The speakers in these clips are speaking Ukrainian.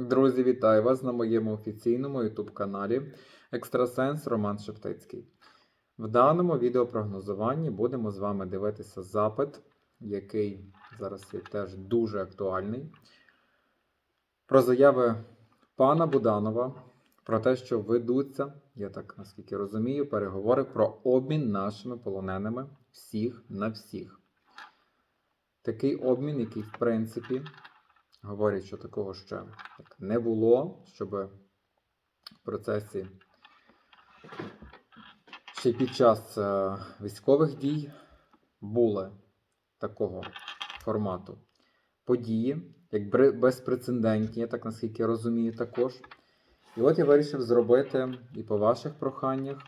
Друзі, вітаю вас на моєму офіційному YouTube каналі Екстрасенс Роман Шептицький. В даному відеопрогнозуванні будемо з вами дивитися запит, який зараз є теж дуже актуальний. Про заяви пана Буданова про те, що ведуться, я так наскільки розумію, переговори про обмін нашими полоненими всіх на всіх. Такий обмін, який, в принципі, говорять, що такого ще не було, щоб в процесі ще під час е, військових дій були такого формату події, як безпрецедентні, так наскільки я розумію, також. І от я вирішив зробити і по ваших проханнях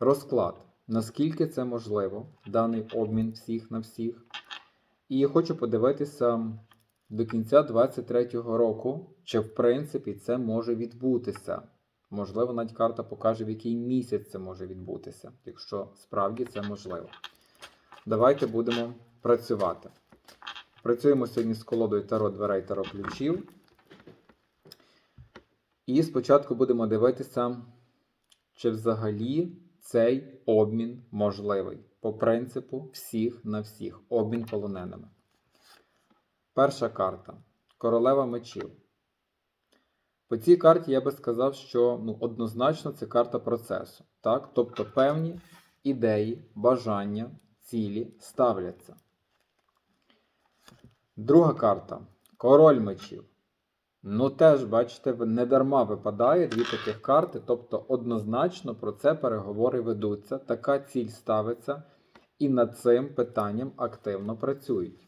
розклад, наскільки це можливо, даний обмін всіх на всіх. І хочу подивитися до кінця 23-го року, чи в принципі це може відбутися. Можливо, навіть карта покаже, в який місяць це може відбутися, якщо справді це можливо. Давайте будемо працювати. Працюємо сьогодні з колодою Таро дверей Таро ключів. І спочатку будемо дивитися, чи взагалі цей обмін можливий. По принципу всіх на всіх. Обмін полоненими. Перша карта Королева мечів. По цій карті я би сказав, що ну, однозначно це карта процесу. Так? Тобто певні ідеї, бажання, цілі ставляться. Друга карта Король мечів. Ну, теж, бачите, не дарма випадає дві таких карти, тобто однозначно про це переговори ведуться, така ціль ставиться, і над цим питанням активно працюють.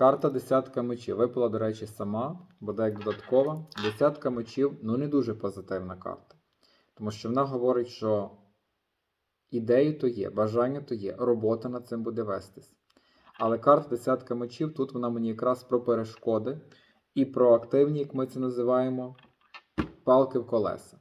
Карта десятка мечів. Випала, до речі, сама, буде як додаткова. Десятка мечів ну не дуже позитивна карта. Тому що вона говорить, що ідеї то є, бажання то є, робота над цим буде вестись. Але карта десятка мечів тут вона мені якраз про перешкоди і про активні, як ми це називаємо, палки в колеса.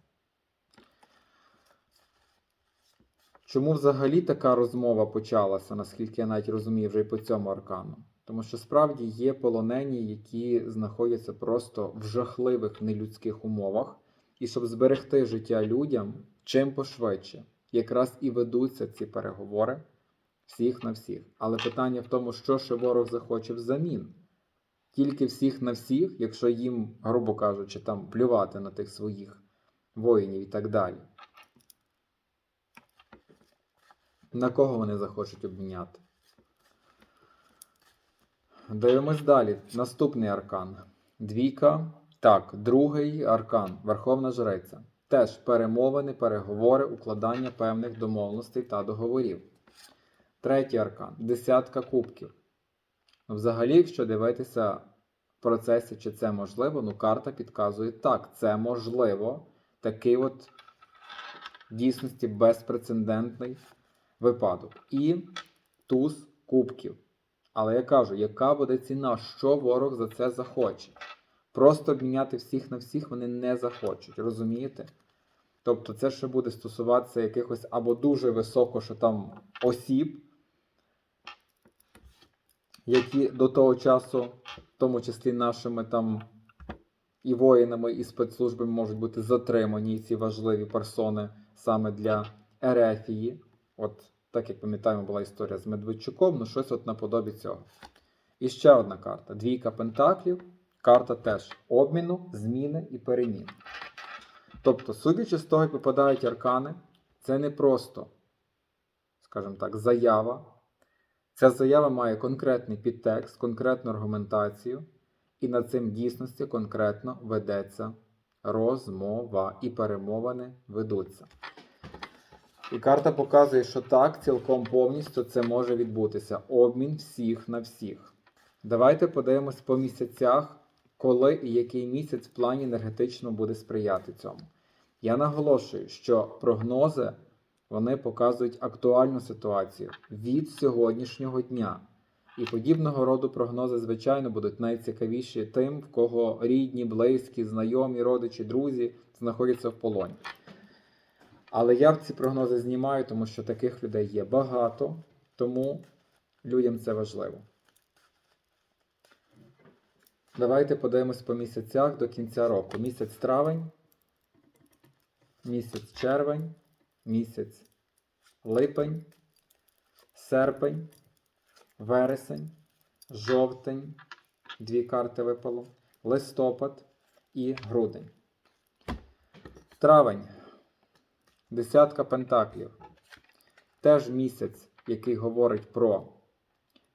Чому взагалі така розмова почалася, наскільки я навіть розумію, вже і по цьому аркану? Тому що справді є полонені, які знаходяться просто в жахливих нелюдських умовах, і щоб зберегти життя людям чим пошвидше, якраз і ведуться ці переговори всіх на всіх. Але питання в тому, що ще ворог захоче взамін. Тільки всіх на всіх, якщо їм, грубо кажучи, там плювати на тих своїх воїнів і так далі. На кого вони захочуть обміняти? Дивимось далі. Наступний аркан. Двійка. Так, другий аркан. Верховна Жриця. Теж перемовини, переговори, укладання певних домовленостей та договорів. Третій аркан. Десятка кубків. Взагалі, якщо дивитися в процесі, чи це можливо, ну карта підказує так, це можливо. Такий от дійсності безпрецедентний випадок. І туз кубків. Але я кажу, яка буде ціна, що ворог за це захоче? Просто обміняти всіх на всіх вони не захочуть, розумієте? Тобто це ще буде стосуватися якихось або дуже високо, що там осіб, які до того часу, в тому числі нашими там і воїнами, і спецслужбами можуть бути затримані ці важливі персони саме для Ерефії. От так як пам'ятаємо, була історія з Медведчуком, ну щось от наподобі цього. І ще одна карта: двійка пентаклів. Карта теж обміну, зміни і перемін. Тобто, судячи з того, як випадають аркани, це не просто, скажімо так, заява. Ця заява має конкретний підтекст, конкретну аргументацію, і над цим в дійсності конкретно ведеться розмова і перемовини ведуться. І карта показує, що так, цілком повністю це може відбутися. Обмін всіх на всіх. Давайте подивимось по місяцях, коли і який місяць в плані енергетично буде сприяти цьому. Я наголошую, що прогнози вони показують актуальну ситуацію від сьогоднішнього дня. І подібного роду прогнози, звичайно, будуть найцікавіші тим, в кого рідні, близькі, знайомі, родичі, друзі знаходяться в полоні. Але я в ці прогнози знімаю, тому що таких людей є багато, тому людям це важливо. Давайте подивимось по місяцях до кінця року. Місяць травень, місяць червень, місяць липень, серпень, вересень, жовтень. Дві карти випало, листопад і грудень. Травень. Десятка пентаклів. Теж місяць, який говорить про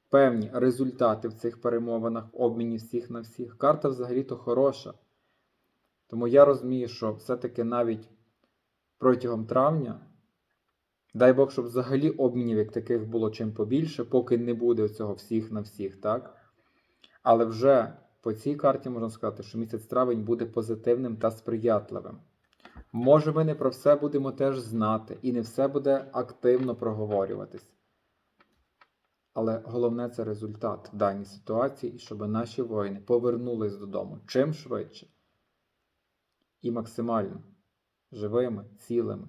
певні результати в цих перемовинах, обміні всіх на всіх. Карта взагалі-то хороша. Тому я розумію, що все-таки навіть протягом травня, дай Бог, щоб взагалі обмінів як таких було чим побільше, поки не буде цього всіх на всіх, так? Але вже по цій карті можна сказати, що місяць травень буде позитивним та сприятливим. Може, ми не про все будемо теж знати, і не все буде активно проговорюватись. Але головне це результат в даній ситуації, щоб наші воїни повернулись додому чим швидше і максимально живими, цілими.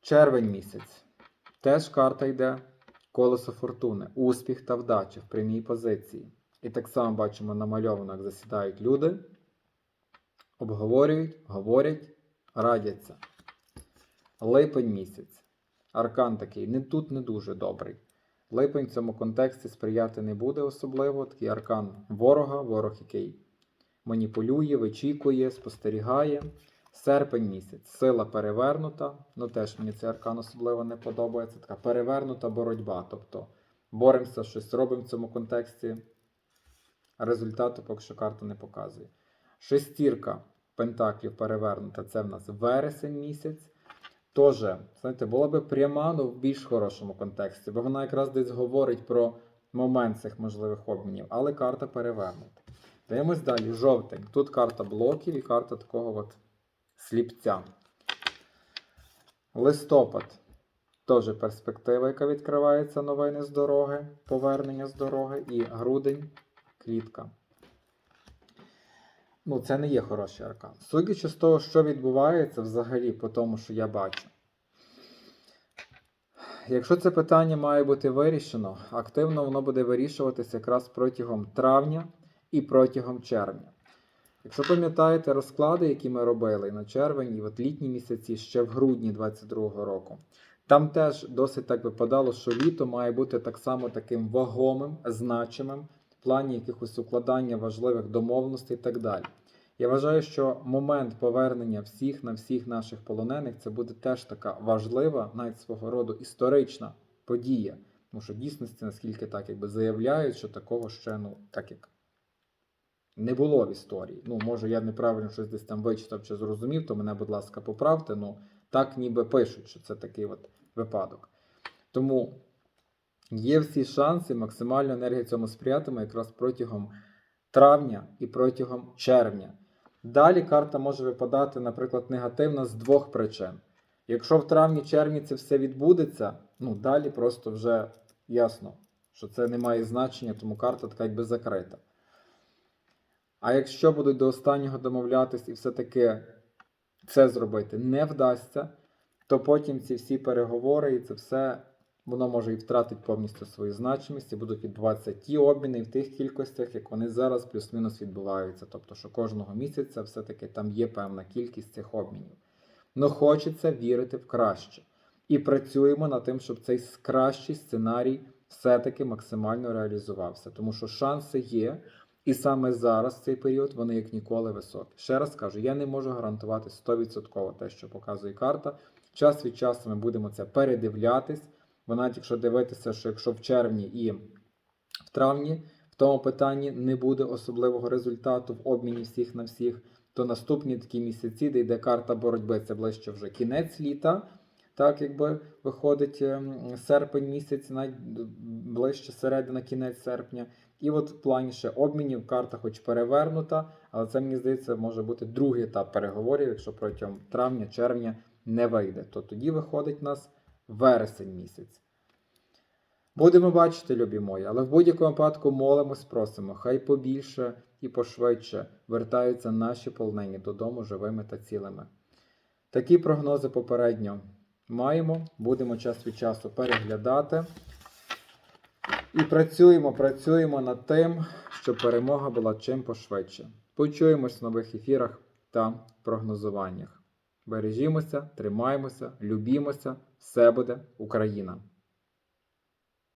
Червень місяць. Теж карта йде колесо фортуни, успіх та вдача в прямій позиції. І так само бачимо намальовано, як засідають люди, обговорюють, говорять, радяться. Липень місяць. Аркан такий не тут не дуже добрий. Липень в цьому контексті сприяти не буде особливо. Такий аркан ворога, ворог, який маніпулює, вичікує, спостерігає. Серпень місяць. Сила перевернута. Ну теж мені цей аркан особливо не подобається. Така перевернута боротьба. Тобто боремося, щось робимо в цьому контексті. Результату поки що карта не показує. Шестірка пентаклів перевернута. Це в нас вересень місяць. Тоже, знаєте, була би пряма, ну в більш хорошому контексті, бо вона якраз десь говорить про момент цих можливих обмінів, але карта перевернута. Дивимось далі. Жовтень. Тут карта блоків і карта такого от сліпця. Листопад. Теж перспектива, яка відкривається новини з дороги, повернення з дороги. І грудень квітка. Ну, це не є хороший аркан. Судячи з того, що відбувається взагалі по тому, що я бачу. Якщо це питання має бути вирішено, активно воно буде вирішуватися якраз протягом травня і протягом червня. Якщо пам'ятаєте розклади, які ми робили на червень і от літні місяці ще в грудні 2022 року, там теж досить так випадало, що літо має бути так само таким вагомим, значимим в плані якихось укладання важливих домовленостей і так далі. Я вважаю, що момент повернення всіх на всіх наших полонених це буде теж така важлива, навіть свого роду історична подія. Тому що дійсності, наскільки так якби заявляють, що такого ще ну так як не було в історії. Ну, може, я неправильно щось десь там вичитав чи зрозумів, то мене, будь ласка, поправте. Ну, так ніби пишуть, що це такий от випадок. Тому є всі шанси, максимальна енергія цьому сприятиме якраз протягом травня і протягом червня. Далі карта може випадати, наприклад, негативно з двох причин. Якщо в травні-червні це все відбудеться, ну далі просто вже ясно, що це не має значення, тому карта така якби закрита. А якщо будуть до останнього домовлятись і все-таки це зробити не вдасться, то потім ці всі переговори і це все воно може і втратить повністю свою значимість і будуть відбуватися ті обміни в тих кількостях, як вони зараз плюс-мінус відбуваються. Тобто, що кожного місяця все-таки там є певна кількість цих обмінів. Но хочеться вірити в краще. І працюємо над тим, щоб цей кращий сценарій все-таки максимально реалізувався. Тому що шанси є. І саме зараз, в цей період, вони як ніколи високі. Ще раз кажу, я не можу гарантувати 100% те, що показує карта. Час від часу ми будемо це передивлятись. Навіть якщо дивитися, що якщо в червні і в травні в тому питанні не буде особливого результату в обміні всіх на всіх, то наступні такі місяці, де йде карта боротьби, це ближче вже кінець літа. Так, якби виходить ем, серпень місяць, навіть ближче середина, кінець серпня. І от в плані ще обмінів карта хоч перевернута, але це, мені здається, може бути другий етап переговорів, якщо протягом травня-червня не вийде, то тоді виходить нас вересень місяць. Будемо бачити, любі мої, але в будь-якому випадку молимось, просимо, хай побільше і пошвидше вертаються наші полонені додому живими та цілими. Такі прогнози попередньо маємо, будемо час від часу переглядати. І працюємо, працюємо над тим, щоб перемога була чим пошвидше. Почуємось в нових ефірах та прогнозуваннях. Бережімося, тримаємося, любімося, все буде Україна!